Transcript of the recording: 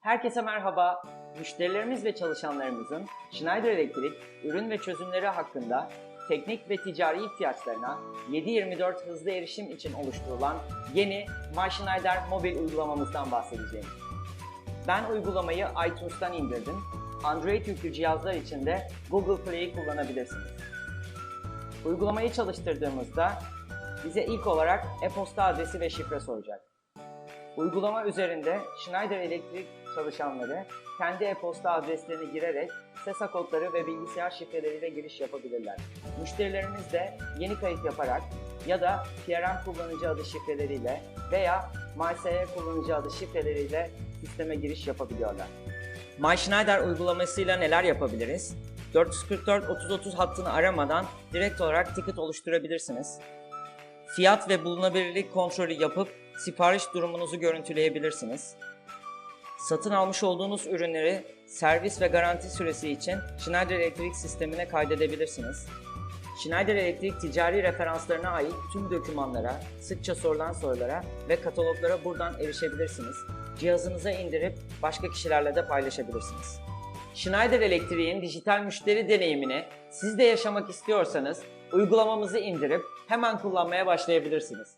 Herkese merhaba. Müşterilerimiz ve çalışanlarımızın Schneider Electric ürün ve çözümleri hakkında teknik ve ticari ihtiyaçlarına 7/24 hızlı erişim için oluşturulan yeni My Schneider mobil uygulamamızdan bahsedeceğim. Ben uygulamayı iTunes'tan indirdim. Android yüklü cihazlar için de Google Play'i kullanabilirsiniz. Uygulamayı çalıştırdığımızda bize ilk olarak e-posta adresi ve şifre soracak. Uygulama üzerinde Schneider Electric çalışanları kendi e-posta adreslerini girerek SESA kodları ve bilgisayar şifreleriyle giriş yapabilirler. Müşterilerimiz de yeni kayıt yaparak ya da PRM kullanıcı adı şifreleriyle veya MySE kullanıcı adı şifreleriyle sisteme giriş yapabiliyorlar. My uygulamasıyla neler yapabiliriz? 444 3030 hattını aramadan direkt olarak ticket oluşturabilirsiniz. Fiyat ve bulunabilirlik kontrolü yapıp sipariş durumunuzu görüntüleyebilirsiniz. Satın almış olduğunuz ürünleri servis ve garanti süresi için Schneider Electric sistemine kaydedebilirsiniz. Schneider Electric ticari referanslarına ait tüm dokümanlara, sıkça sorulan sorulara ve kataloglara buradan erişebilirsiniz. Cihazınıza indirip başka kişilerle de paylaşabilirsiniz. Schneider Electric'in dijital müşteri deneyimini siz de yaşamak istiyorsanız uygulamamızı indirip hemen kullanmaya başlayabilirsiniz.